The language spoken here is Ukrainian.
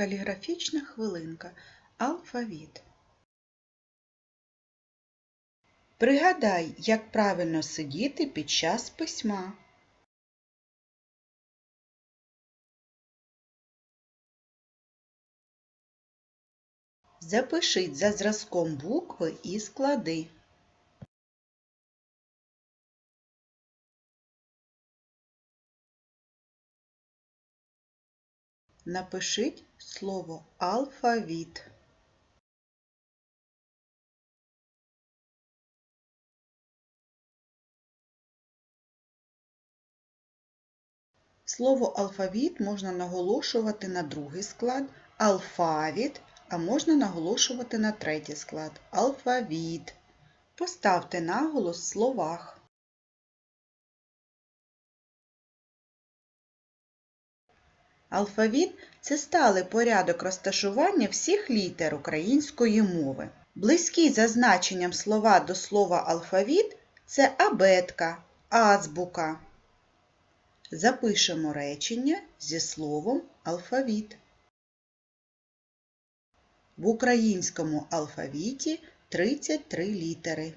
Каліграфічна хвилинка. Алфавіт. Пригадай, як правильно сидіти під час письма. Запишіть за зразком букви і склади. Напишіть слово алфавіт. Слово алфавіт можна наголошувати на другий склад алфавіт, а можна наголошувати на третій склад алфавіт. Поставте наголос в словах. Алфавіт це сталий порядок розташування всіх літер української мови. Близькі за значенням слова до слова алфавіт це абетка, азбука. Запишемо речення зі словом алфавіт. В українському алфавіті 33 літери.